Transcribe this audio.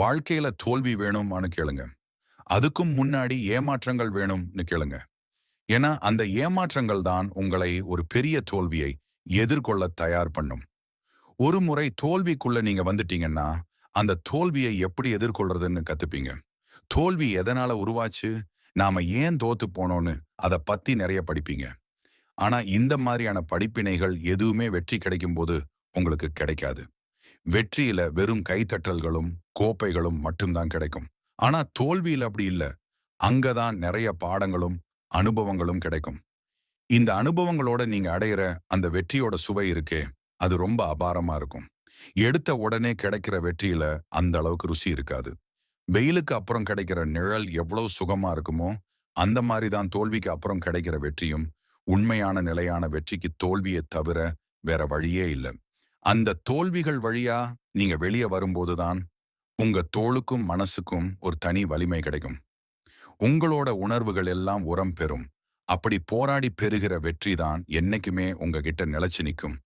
வாழ்க்கையில தோல்வி வேணும்னு கேளுங்க. அதுக்கும் முன்னாடி ஏமாற்றங்கள் வேணும்னு கேளுங்க. ஏன்னா அந்த ஏமாற்றங்கள் தான் உங்களை ஒரு பெரிய தோல்வியை எதிர்கொள்ள தயார் பண்ணும். ஒரு முறை தோல்விக்குள்ள நீங்க வந்துட்டீங்கன்னா அந்த தோல்வியை எப்படி எதிர்கொள்றதுன்னு கத்துப்பீங்க. தோல்வி எதனால உருவாச்சு? நாம ஏன் தோத்து போனோம்னு அதை பத்தி நிறைய படிப்பீங்க. ஆனா இந்த மாதிரியான படிப்பினைகள் எதுவுமே வெற்றி கிடைக்கும் போது உங்களுக்கு கிடைக்காது. வெற்றியில வெறும் கைத்தட்டல்களும் கோப்பைகளும் மட்டும்தான் கிடைக்கும். ஆனா தோல்வியில் அப்படி இல்ல. அங்கதான் நிறைய பாடங்களும் அனுபவங்களும் கிடைக்கும். இந்த அனுபவங்களோட நீங்க அடையிற அந்த வெற்றியோட சுவை இருக்கே அது ரொம்ப அபாரமா இருக்கும். எடுத்த உடனே கிடைக்கிற வெற்றியில அந்த அளவுக்கு ருசி இருக்காது. வெயிலுக்கு அப்புறம் கிடைக்கிற நிழல் எவ்வளவு சுகமா இருக்குமோ அந்த மாதிரி தான் தோல்விக்கு அப்புறம் கிடைக்கிற வெற்றியும் உண்மையான நிலையான வெற்றிக்கு தோல்வியை தவிர வேற வழியே இல்லை. அந்த தோல்விகள் வழியா நீங்க வெளியே வரும்போதுதான் உங்க தோளுக்கும் மனசுக்கும் ஒரு தனி வலிமை கிடைக்கும். உங்களோட உணர்வுகள் எல்லாம் உரம் பெறும். அப்படி போராடி பெறுகிற வெற்றி தான் என்னைக்குமே உங்ககிட்ட நிலைச்சு நிற்கும்.